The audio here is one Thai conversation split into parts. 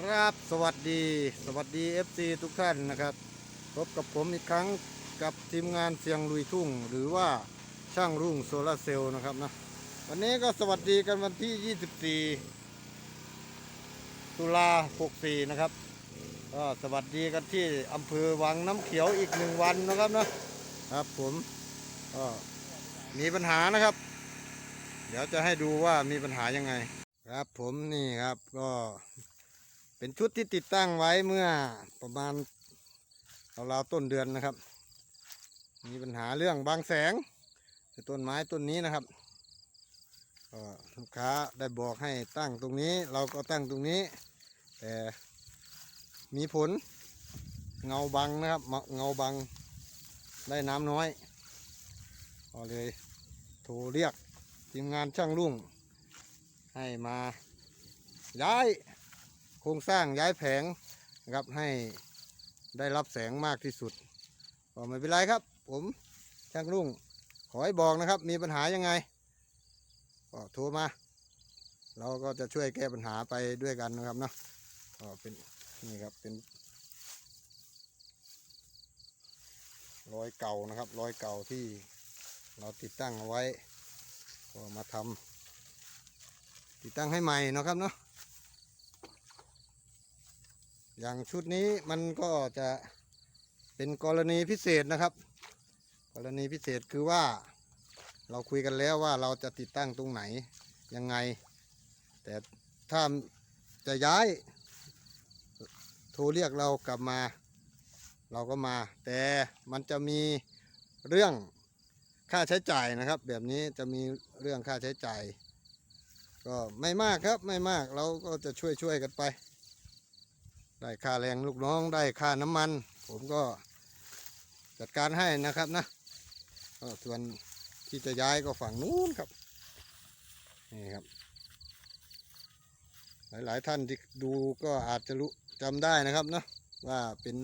ครับสวัสดีสวัสดี FC ทุกท่านนะครับพบกับผมอีกครั้งกับทีมงานเสียงลุยทุ่ง หรือว่าช่างรุ่งโซลาร์เซลล์นะครับนะวันนี้ก็สวัสดีกันวันที่ 24 ตุลา 64 นะครับก็สวัสดีกันที่อำเภอวังน้ำเขียวอีกหนึ่งวันนะครับนะครับผมก็มีปัญหานะครับ เดี๋ยวจะให้ดูว่ามีปัญหายังไง ครับผมนี่ครับก็ เป็นชุดที่ติดตั้งไว้เมื่อประมาณราวๆต้นเดือนนะครับ มีปัญหาเรื่องบางแสงต้นไม้ต้นนี้นะครับก็ลูกค้าได้บอกให้ตั้งตรงนี้ เราก็ตั้งตรงนี้ แต่มีผลเงาบังนะครับ เงาบังได้น้ำน้อยก็เลยโทรเรียกทีมงานช่างรุ่ง ให้มาย้าย โครงสร้างย้ายแผงนะครับให้ได้รับแสงมากที่สุดก็ไม่เป็นไรครับ ผมช่างรุ่งขอให้บอกนะครับ มีปัญหายังไงก็โทรมา เราก็จะช่วยแก้ปัญหาไปด้วยกันนะครับเนาะก็เป็นนี่ครับเป็นรอยเก่านะครับรอยเก่าที่เราติดตั้งเอาไว้ ก็มาทำติดตั้งให้ใหม่นะครับเนาะ อย่างชุดนี้มันก็จะเป็นกรณีพิเศษนะครับ กรณีพิเศษคือว่าเราคุยกันแล้วว่าเราจะติดตั้งตรงไหนยังไง แต่ถ้าจะย้าย โทรเรียกเรากลับมา เราก็มา แต่มันจะมีเรื่องค่าใช้จ่ายนะครับ แบบนี้จะมีเรื่องค่าใช้จ่าย ก็ไม่มากครับไม่มากเราก็จะช่วยช่วยๆกันไป ได้ค่าแรงลูกน้องได้ค่าน้ำมัน ผมก็จัดการให้นะครับนะส่วนที่จะย้ายก็ฝั่งนู้นครับนี่ครับ หลาย ๆ ท่านที่ดูก็อาจจะรู้จำได้นะครับนะว่าเป็น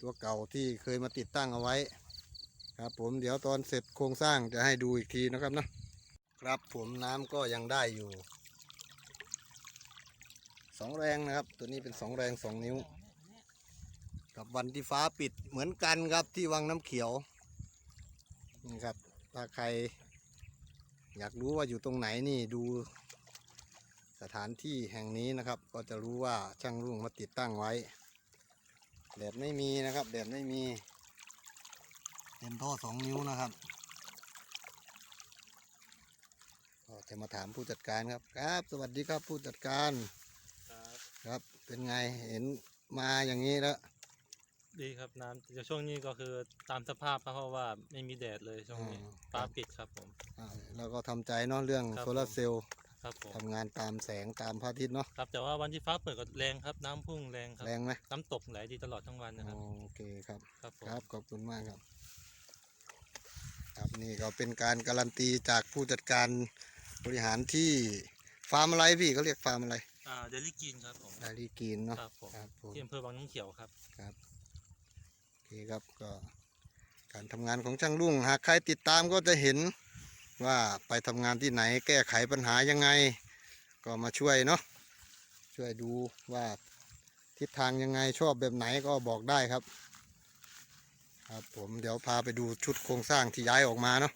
ตัวเก่าที่เคยมาติดตั้งเอาไว้ครับผมเดี๋ยวตอนเสร็จโครงสร้างจะให้ดูอีกทีนะครับนะครับผมน้ำก็ยังได้อยู่ สองแรงนะครับ ตัวนี้เป็นสองแรงสองนิ้ว กับวันที่ฟ้าปิดเหมือนกันครับที่วังน้ำเขียวนี่ครับถ้าใคร อยากรู้ว่าอยู่ตรงไหนนี่ดูสถานที่แห่งนี้นะครับ ก็จะรู้ว่าช่างรุ่งมาติดตั้งไว้แดดไม่มีนะครับแดดไม่มีเป็นท่อสองนิ้วนะครับก็จะมาถามผู้จัดการครับครับ สวัสดีครับผู้จัดการ ครับครับ เป็นไงเห็นมาอย่างนี้แล้ว ดีครับน้ำแต่ช่วงนี้ก็คือตามสภาพครับเพราะว่าไม่มีแดดเลยช่วงนี้อืมฟ้าปิดครับผม อ่าเราก็ทำใจเนาะเรื่องครับ โซลาร์เซลล์ครับผมทำงานตามแสงตามพระอาทิตย์เนาะครับแต่ว่าวันที่ฟ้าเปิดก็แรงครับน้ำพุ่งแรงครับ แรงไหมน้ำตกไหลดีตลอดทั้งวันนะครับ โอเคครับ ครับผม ครับ ขอบคุณมากครับ ครับนี่ก็เป็นการการันตีจากผู้จัดการบริหารที่ฟาร์มอะไรพี่เขาเรียกฟาร์มอะไร อ่าเดลิกินครับผมดารีกีนเนาะครับผมครับผมที่อำเภอวังน้ำเขียวครับโอเคครับก็การทำงานของช่างรุ่งหากใครติดตามก็จะเห็นว่าไปทำงานที่ไหนแก้ไขปัญหายังไง ก็มาช่วยเนาะช่วยดูว่าทิศทางยังไงชอบแบบไหนก็บอกได้ครับ ครับผมเดี๋ยวพาไปดูชุดโครงสร้างที่ย้ายออกมาเนาะ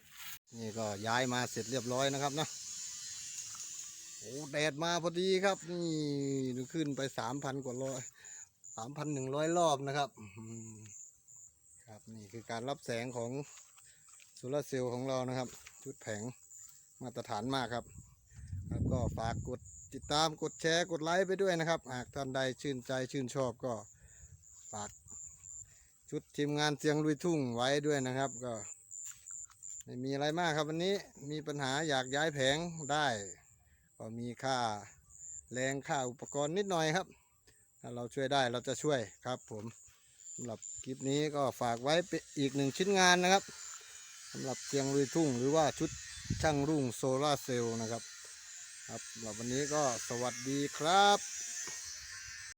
นี่ก็ย้ายมาเสร็จเรียบร้อยนะครับเนาะโอ้แดดมาพอดีครับ นี่ขึ้นไปสามพันกว่าร้อยสามพันหนึ่งร้อยรอบนะครับครับนี่คือการรับแสงของโซลาร์เซลล์ของเรานะครับ ชุดแผงมาตรฐานมากครับ แล้วก็ฝากกดติดตามกดแชร์กดไลค์ไปด้วยนะครับ หากท่านใดชื่นใจชื่นชอบก็ฝากชุดทีมงานเสียงลุยทุ่งไว้ด้วยนะครับก็ไม่มีอะไรมากครับวันนี้มีปัญหาอยากย้ายแผงได้ ก็มีค่าแรงค่าอุปกรณ์นิดหน่อยครับ ถ้าเราช่วยได้เราจะช่วยครับผมสำหรับคลิปนี้ก็ฝากไว้เป็นอีกหนึ่งชิ้นงานนะครับสำหรับเตียงลุยทุ่งหรือว่าชุดช่างรุ่งโซลาร์เซลล์นะครับครับสำหรับวันนี้ก็สวัสดีครับ